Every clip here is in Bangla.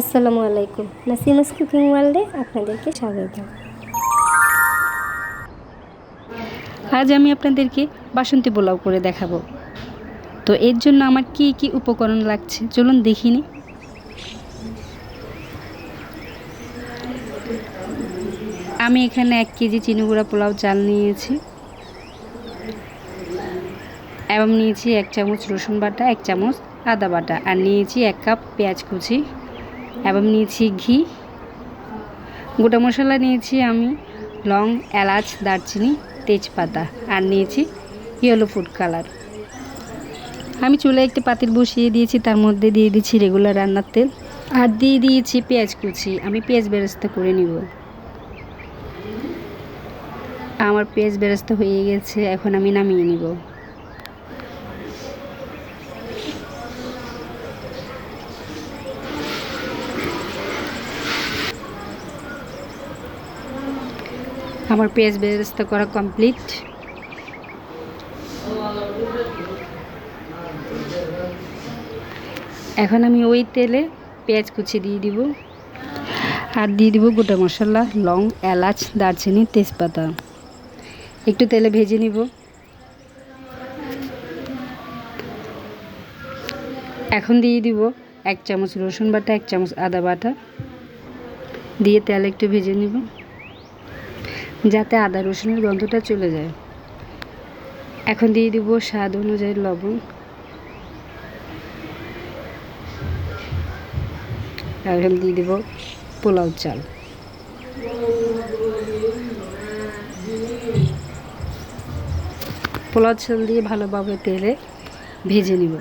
আসসালামু আলাইকুম। নাসিমাস কুকিং ওয়ার্ল্ডে আপনাদেরকে স্বাগত। আজ আমি আপনাদেরকে বাসন্তী পোলাও করে দেখাবো। তো এর জন্য আমার কি কি উপকরণ লাগছে চলুন দেখিনি আমি এখানে এক কেজি চিনিগুড়া পোলাও, চাল নিয়েছি। এবং নিয়েছি এক চামচ রসুন বাটা, এক চামচ আদা বাটা। আর নিয়েছি এক কাপ পেঁয়াজ কুচি। এবং নিয়েছি ঘি। গোটা মশলা নিয়েছি আমি লং, এলাচ, দারচিনি, তেজপাতা আর নিয়েছি ইয়েলো ফুড কালার আমি চুলে একটি পাতিল বসিয়ে দিয়েছি, তার মধ্যে দিয়ে দিচ্ছি রেগুলার রান্নার তেল আর দিয়ে দিয়েছি পেঁয়াজ কুচি। আমি পেঁয়াজ বেরেস্তা করে নিব। আমার পেঁয়াজ বেরেস্তা হয়ে গেছে, এখন আমি নামিয়ে নিব। আমার পেঁয়াজ বেরেস্তা করা কমপ্লিট এখন আমি ওই তেলে পেঁয়াজ কুচি দিয়ে দিব। আর দিয়ে দিব গোটা মশলা, লং, এলাচ, দারচিনি, তেজপাতা। একটু তেলে ভেজে নিব। এখন দিয়ে দিব এক চামচ রসুন বাটা, এক চামচ আদা বাটা। দিয়ে তেল একটু ভেজে নিব। যাতে আদা রসুনের গন্ধটা চলে যায়। এখন দিয়ে দিব স্বাদ অনুযায়ী লবণ। এখন দিয়ে দিব পোলাও চাল। পোলাও চাল দিয়ে ভালোভাবে তেলে ভেজে নিব।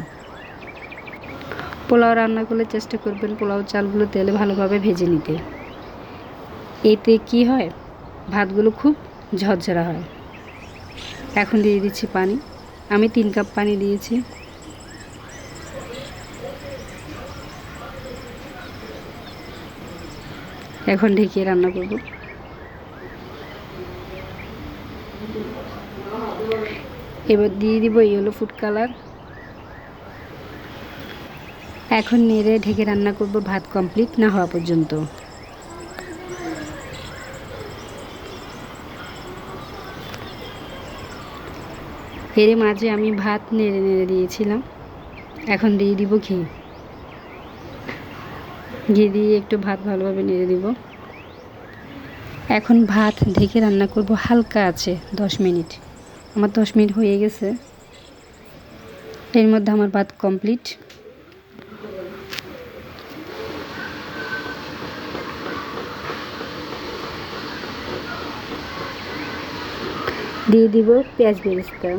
পোলাও রান্না করলে চেষ্টা করবেন পোলাও চালগুলো তেলে ভালোভাবে ভেজে নিতে। এতে কি হয়? ভাতগুলো খুব ঝরঝরা হয়। এখন দিয়ে দিচ্ছি পানি। আমি তিন কাপ পানি দিয়েছি। এখন ঢেকে রান্না করব। এবার দিয়ে দিব ইয়েলো ফুড কালার এখন নেড়ে ঢেকে রান্না করব ভাত কমপ্লিট না হওয়া পর্যন্ত। এর মাঝে আমি ভাত নেড়ে নেড়ে দিয়েছিলাম। এখন দিয়ে দিব ঘি। ঘি দিয়ে একটু ভাত ভালোভাবে নেড়ে দিব। এখন ভাত ঢেকে রান্না করব হালকা আছে, দশ মিনিট। আমার দশ মিনিট হয়ে গেছে। এর মধ্যে আমার ভাত কমপ্লিট। দিয়ে দিব পেঁয়াজ বেরেস্তা।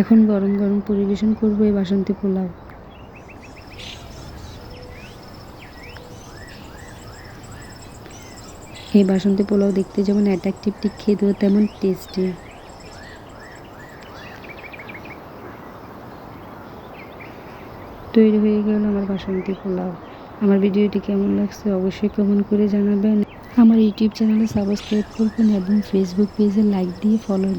এখন গরম গরম পরিবেশন করব এই বাসন্তী পোলাও। এই বাসন্তী পোলাও দেখতে যেমন অ্যাট্রাকটিভ ঠিক খেতেও তেমন টেস্টি তৈরি হয়ে গেল আমার বাসন্তী পোলাও। আমার ভিডিওটি কেমন লাগছে অবশ্যই কমেন্ট করে জানাবেন। আমার ইউটিউব চ্যানেলে সাবস্ক্রাইব করবেন এবং ফেসবুক পেজে লাইক দিয়ে ফলো